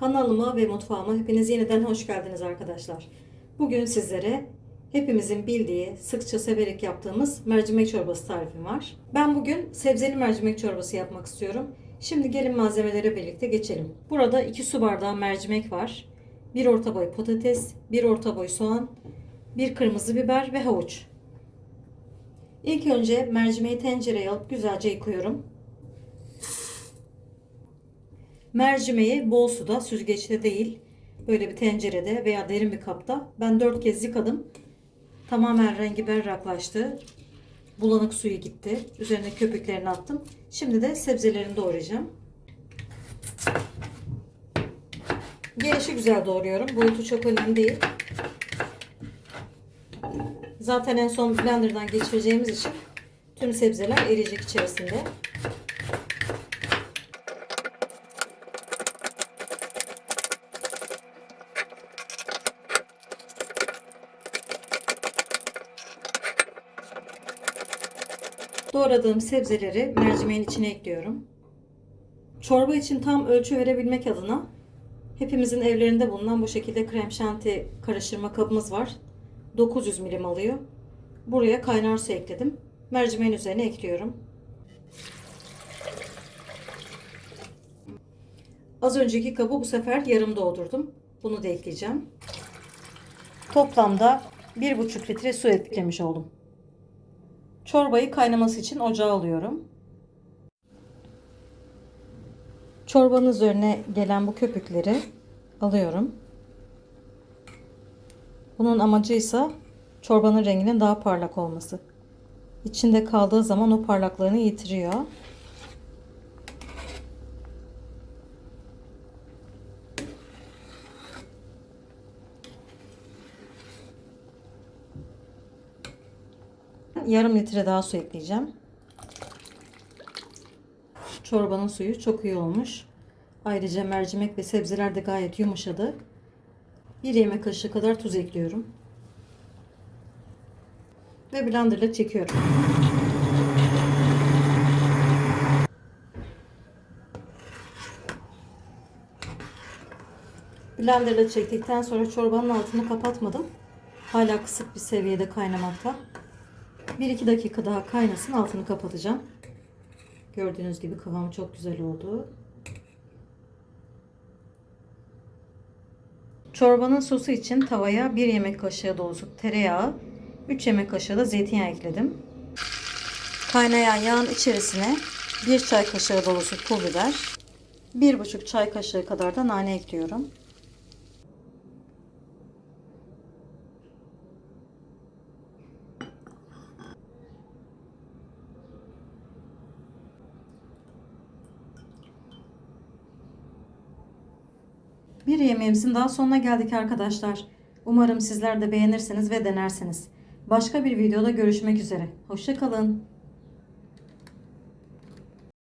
Kanalıma ve mutfağıma hepiniz yeniden hoş geldiniz arkadaşlar. Bugün sizlere hepimizin bildiği, sıkça severek yaptığımız mercimek çorbası tarifim var. Ben bugün sebzeli mercimek çorbası yapmak istiyorum. Şimdi gelin malzemelere birlikte geçelim. Burada 2 su bardağı mercimek var. 1 orta boy patates, 1 orta boy soğan, 1 kırmızı biber ve havuç. İlk önce mercimeği tencereye alıp güzelce yıkıyorum. Mercimeği bol suda, süzgeçte değil, böyle bir tencerede veya derin bir kapta ben 4 kez yıkadım. Tamamen rengi berraklaştı. Bulanık suyu gitti. Üzerine köpüklerini attım. Şimdi de sebzelerini doğrayacağım. Gelişi güzel doğruyorum. Boyutu çok önemli değil. Zaten en son blenderdan geçireceğimiz için tüm sebzeler eriyecek içerisinde. Doğradığım sebzeleri mercimeğin içine ekliyorum. Çorba için tam ölçü verebilmek adına hepimizin evlerinde bulunan bu şekilde krem şanti karıştırma kabımız var. 900 milim alıyor. Buraya kaynar su ekledim. Mercimeğin üzerine ekliyorum. Az önceki kabı bu sefer yarım doldurdum. Bunu da ekleyeceğim. Toplamda 1,5 litre su eklemiş oldum. Çorbayı kaynaması için ocağa alıyorum. Çorbanın üzerine gelen bu köpükleri alıyorum. Bunun amacı ise çorbanın renginin daha parlak olması. İçinde kaldığı zaman o parlaklığını yitiriyor. Yarım litre daha su ekleyeceğim. Çorbanın suyu çok iyi olmuş. Ayrıca mercimek ve sebzeler de gayet yumuşadı. Bir yemek kaşığı kadar tuz ekliyorum. Ve blenderla çekiyorum. Blenderla çektikten sonra çorbanın altını kapatmadım. Hala kısık bir seviyede kaynamakta. 1-2 dakika daha kaynasın altını kapatacağım. Gördüğünüz gibi kıvam çok güzel oldu. Çorbanın sosu için tavaya 1 yemek kaşığı dolusu tereyağı, 3 yemek kaşığı da zeytinyağı ekledim. Kaynayan yağın içerisine 1 çay kaşığı dolusu pul biber, 1,5 çay kaşığı kadar da nane ekliyorum. Bir yemeğimizin daha sonuna geldik arkadaşlar. Umarım sizler de beğenirsiniz ve denersiniz. Başka bir videoda görüşmek üzere. Hoşçakalın.